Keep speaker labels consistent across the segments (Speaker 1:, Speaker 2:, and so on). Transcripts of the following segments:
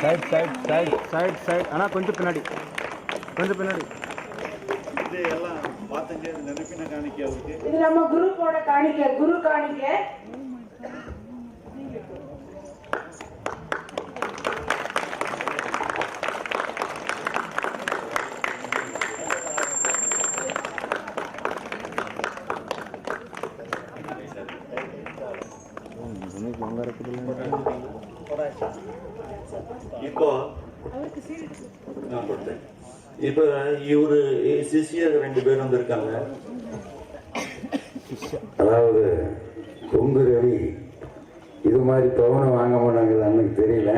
Speaker 1: Side side side side side ஆனால் கொஞ்சம் பின்னாடி கொஞ்சம் பின்னாடி
Speaker 2: இது எல்லாம் பார்த்துங்க நினைப்பின காணிக்கை அவருக்கு
Speaker 3: இது நம்ம குரூப்போட காணிக்க குரு காணிக்க
Speaker 4: இப்போ நான் கொடுத்தேன் இப்போ இவரு சிஷியர் ரெண்டு பேர் வந்திருக்காங்க.
Speaker 5: அதாவது கொங்கு ரவி இது மாதிரி பவுனை வாங்க மாட்டாங்கிறது அன்னைக்கு தெரியல.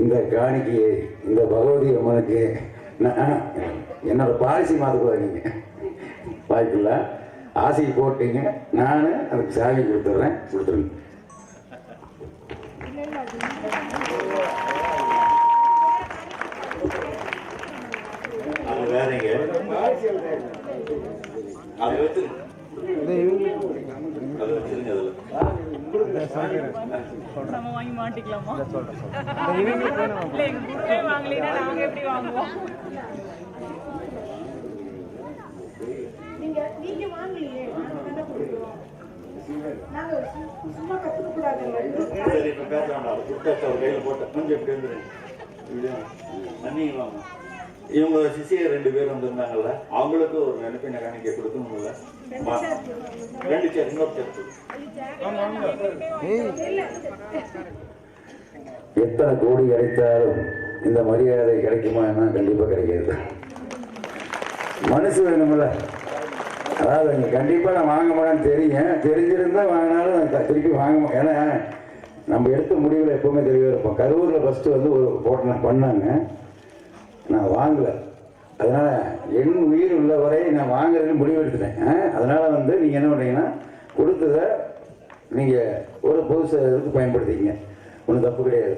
Speaker 5: இந்த காணிக்கு இந்த பகவதி அம்மனுக்கு நான் என்னோட பாலிசி மாற்றக்கூடாது வாய்ப்பில்ல. ஆசையை போட்டீங்க. நான் அதுக்கு சாவி கொடுத்துட்றேன் கொடுத்துருங்க.
Speaker 4: அதை வச்சு அதை வச்சிருங்க அதுல
Speaker 6: நம்ம வாங்கி மாட்டிக்கலாமா?
Speaker 1: சொல்கிறேன் இவங்களுக்கு வேணும்
Speaker 6: இல்ல எங்க குருவே வாங்கலைன்னா நாங்க எப்படி வாங்குவோம்?
Speaker 3: நீங்க நீங்க வாங்கலையே நாங்க தானே கொடுக்குறோம். நாங்க சு- சும்மா கத்துக்க கூடாதுங்க
Speaker 4: சரி இப்ப பேச வேண்டாம். அதை கொடுத்தாச்சு அவர் கையில போட்ட கொஞ்சம் இப்படி வந்துருங்க. தண்ணி வாங்க இவங்க சிசியர் ரெண்டு பேர் வந்திருந்தாங்கல்ல அவங்களுக்கு ஒரு நினைப்பின காணிக்கை கொடுக்கணும்ல. ரெண்டு சேர் இன்னொரு சேர்.
Speaker 5: எத்தனை கோடி கிடைத்தாலும் இந்த மரியாதை கிடைக்குமா என்ன? கண்டிப்பாக கிடைக்காது. மனசு வேணும்ல. அதாவது இங்கே கண்டிப்பாக நான் வாங்க மாட்டேன்னு தெரியும். தெரிஞ்சிருந்தா வாங்கினாலும் நான் திருப்பி வாங்க ஏன்னா நம்ம எடுத்த முடிவில் எப்பவுமே தெரியவே இருப்போம். கரூரில் ஃபஸ்ட்டு வந்து ஒரு போட்ட பண்ணாங்க. நான் வாங்கலை. அதனால் என் உயிர் உள்ளவரை நான் வாங்குறதுன்னு முடிவெடுத்துட்டேன் அதனால் அதனால வந்து நீங்கள் என்ன பண்ணுறீங்கன்னா கொடுத்ததை நீங்கள் ஒரு பொது இதுக்கு பயன்படுத்திங்க ஒன்றும் தப்பு கிடையாது.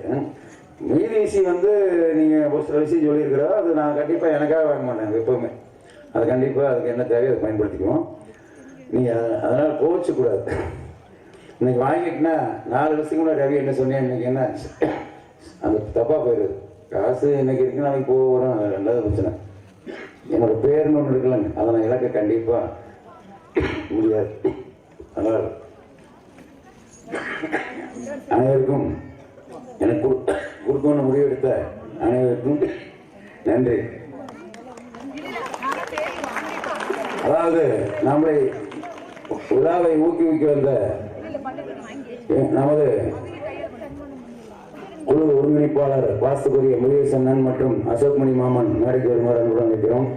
Speaker 5: மீதி விஷயம் வந்து நீங்கள் ஒரு சில விஷயம் சொல்லியிருக்கிறோம் அது நான் கண்டிப்பாக எனக்காக வாங்க மாட்டேன் எப்பவுமே. அது கண்டிப்பாக அதுக்கு என்ன தேவையோ அதை பயன்படுத்திக்குவோம். நீங்கள் அதனால் கோவிச்சக்கூடாது இன்னைக்கு வாங்கிட்டுனா நாலு வருஷத்துக்கு முன்னாடி ரவி என்ன சொன்னேன் இன்னைக்கு என்ன ஆச்சு? அது தப்பாக போயிடுது காசு இன்னைக்கு இருக்கு நாளைக்கு போக வரும் ரெண்டாவது பிரச்சனை. என்னோட பேர்னு ஒன்று இருக்கலங்க அதை நான் இழக்க கண்டிப்பாக முடியாது. அதனால் அனைவருக்கும் எனக்கு கொடுக்கணும்னு முடிவெடுத்த அனைவருக்கும் நன்றி. அதாவது நம்மளை விழாவை ஊக்குவிக்க வந்த நமது ஒருங்கிணைப்பாளர் வாஸ்துக்குரிய முருகேசன் மற்றும் அசோக்மணி மாமன் மேடைக்கு வருமாறு அன்புடன் வைக்கிறோம்